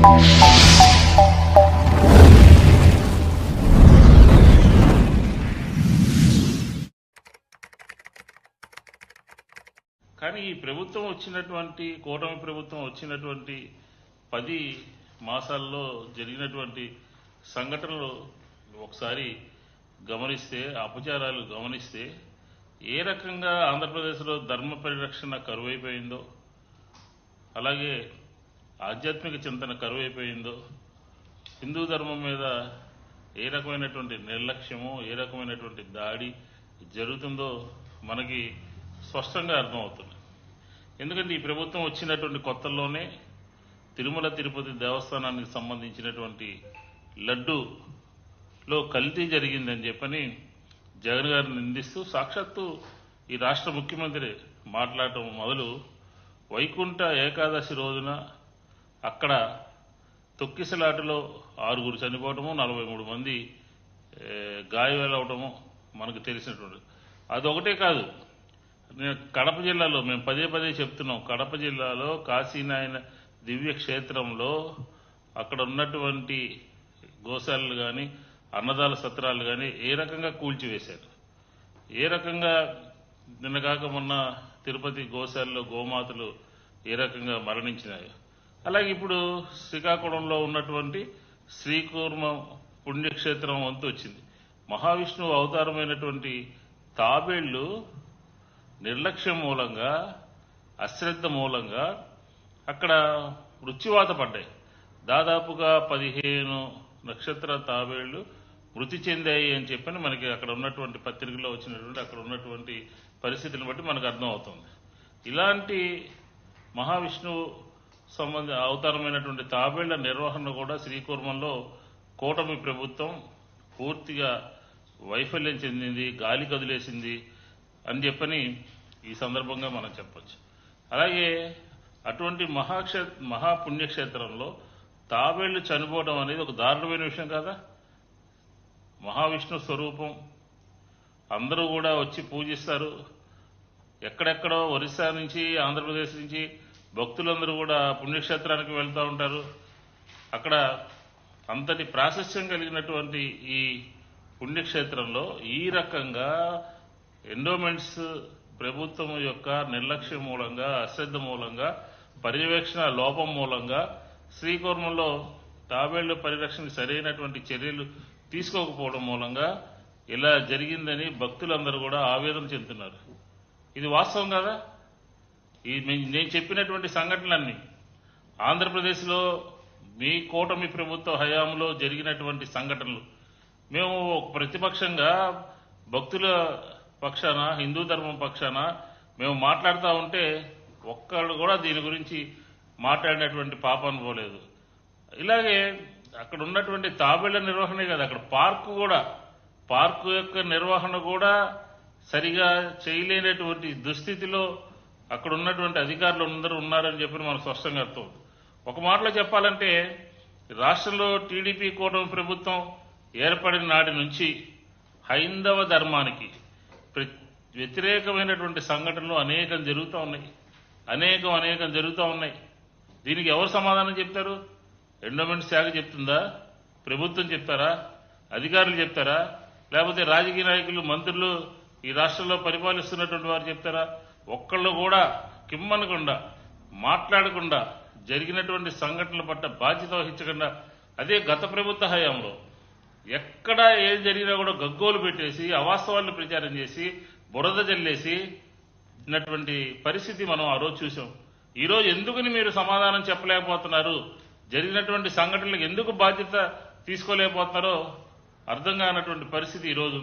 కానీ ఈ ప్రభుత్వం వచ్చినటువంటి కూటమి ప్రభుత్వం వచ్చినటువంటి పది మాసాల్లో జరిగినటువంటి సంఘటనలు ఒకసారి గమనిస్తే అపచారాలు గమనిస్తే ఏ రకంగా ఆంధ్రప్రదేశ్లో ధర్మ పరిరక్షణ కరువైపోయిందో అలాగే ఆధ్యాత్మిక చింతన కరువైపోయిందో హిందూ ధర్మం మీద ఏ రకమైనటువంటి నిర్లక్ష్యము ఏ రకమైనటువంటి దాడి జరుగుతుందో మనకి స్పష్టంగా అర్థమవుతుంది. ఎందుకంటే ఈ ప్రభుత్వం వచ్చినటువంటి కొత్తల్లోనే తిరుమల తిరుపతి దేవస్థానానికి సంబంధించినటువంటి లడ్డూలో కల్తీ జరిగిందని చెప్పని జగన్ గారిని నిందిస్తూ సాక్షాత్తు ఈ రాష్ట్ర ముఖ్యమంత్రి మాట్లాడటం మొదలు. వైకుంఠ ఏకాదశి రోజున అక్కడ తొక్కిసలాటలో ఆరుగురు చనిపోవటము నలభై మూడు మంది ఏ, మనకు తెలిసినటువంటి. అదొకటే కాదు. నేను కడప జిల్లాలో మేము పదే పదే చెప్తున్నాం. కడప జిల్లాలో కాశీనాయన దివ్య క్షేత్రంలో అక్కడ ఉన్నటువంటి గోశాలలు కానీ అన్నదాల సత్రాలు కానీ ఏ రకంగా కూల్చివేశారు? ఏ రకంగా నిన్నగాక మొన్న తిరుపతి గోశాలలో గోమాతలు ఏ రకంగా మరణించినాయో? అలాగే ఇప్పుడు శ్రీకాకుళంలో ఉన్నటువంటి శ్రీకూర్మ పుణ్యక్షేత్రం వంతు వచ్చింది. మహావిష్ణువు అవతారమైనటువంటి తాబేళ్ళు నిర్లక్ష్యం మూలంగా అశ్రద్ధ మూలంగా అక్కడ మృత్యువాత పడ్డాయి. దాదాపుగా పదిహేను నక్షత్ర తాబేళ్ళు మృతి చెందాయి అని చెప్పని మనకి అక్కడ ఉన్నటువంటి పత్రికలో వచ్చినటువంటి అక్కడ ఉన్నటువంటి పరిస్థితిని బట్టి మనకు అర్థమవుతుంది. ఇలాంటి మహావిష్ణువు సంబంధ అవతారమైనటువంటి తాబేళ్ళ నిర్వహణ కూడా శ్రీకూర్మంలో కూటమి ప్రభుత్వం పూర్తిగా వైఫల్యం చెందింది గాలి కదిలేసింది అని చెప్పని ఈ సందర్భంగా మనం చెప్పచ్చు. అలాగే అటువంటి మహాక్షే మహాపుణ్యక్షేత్రంలో తాబేళ్ళు చనిపోవడం అనేది ఒక దారుణమైన విషయం కదా? మహావిష్ణు స్వరూపం. అందరూ కూడా వచ్చి పూజిస్తారు. ఎక్కడెక్కడో ఒరిస్సా నుంచి ఆంధ్రప్రదేశ్ నుంచి భక్తులందరూ కూడా పుణ్యక్షేత్రానికి వెళ్తూ ఉంటారు. అక్కడ అంతటి ప్రాశస్యం కలిగినటువంటి ఈ పుణ్యక్షేత్రంలో ఈ రకంగా ఎండోమెంట్స్ ప్రభుత్వం యొక్క నిర్లక్ష్యం మూలంగా అశ్రద్ధ మూలంగా పర్యవేక్షణ లోపం మూలంగా శ్రీకూర్మంలో తాబేళ్ళ పరిరక్షణకు సరైనటువంటి చర్యలు తీసుకోకపోవడం మూలంగా ఇలా జరిగిందని భక్తులందరూ కూడా ఆవేదన చెందుతున్నారు. ఇది వాస్తవం కదా? ఈ నేను చెప్పినటువంటి సంఘటనలన్నీ ఆంధ్రప్రదేశ్లో మీ కూటమి ప్రభుత్వ హయాంలో జరిగినటువంటి సంఘటనలు. మేము ఒక ప్రతిపక్షంగా భక్తుల పక్షాన హిందూ ధర్మం పక్షాన మేము మాట్లాడుతూ ఉంటే ఒక్కళ్ళు కూడా దీని గురించి మాట్లాడినటువంటి పాపం పోలేదు ఇలాగే అక్కడ ఉన్నటువంటి తాబేళ్ళ నిర్వహణే కదా అక్కడ పార్కు కూడా పార్కు యొక్క నిర్వహణ కూడా సరిగా చేయలేనటువంటి దుస్థితిలో అక్కడ ఉన్నటువంటి అధికారులు అందరూ ఉన్నారని చెప్పి మనకు స్పష్టంగా అర్థం ఒక మాటలో చెప్పాలంటే రాష్ట్రంలో టీడీపీ కూటమి ప్రభుత్వం ఏర్పడిన నాటి నుంచి హైందవ ధర్మానికి వ్యతిరేకమైనటువంటి సంఘటనలు అనేకం జరుగుతూ ఉన్నాయి. అనేకం అనేకం జరుగుతూ ఉన్నాయి. దీనికి ఎవరు సమాధానం చెప్తారు? ఎండోమెంట్ శాఖ చెప్తుందా? ప్రభుత్వం చెప్తారా? అధికారులు చెప్తారా? లేకపోతే రాజకీయ నాయకులు మంత్రులు ఈ రాష్ట్రంలో పరిపాలిస్తున్నటువంటి వారు చెప్తారా? ఒక్కళ్ళు కూడా కిమ్మనకుండా మాట్లాడకుండా జరిగినటువంటి సంఘటనల పట్ల బాధ్యత వహించకుండా అదే గత ప్రభుత్వ హయాంలో ఎక్కడ ఏది జరిగినా కూడా గగ్గోలు పెట్టేసి అవాస్తవాలను ప్రచారం చేసి బురద జల్లేసి ఉన్నటువంటి పరిస్థితి మనం ఆ రోజు చూసాం. ఈరోజు ఎందుకుని ఎందుకని మీరు సమాధానం చెప్పలేకపోతున్నారు? జరిగినటువంటి సంఘటనలకు ఎందుకు బాధ్యత తీసుకోలేకపోతున్నారో అర్థం కానటువంటి పరిస్థితి ఈ రోజు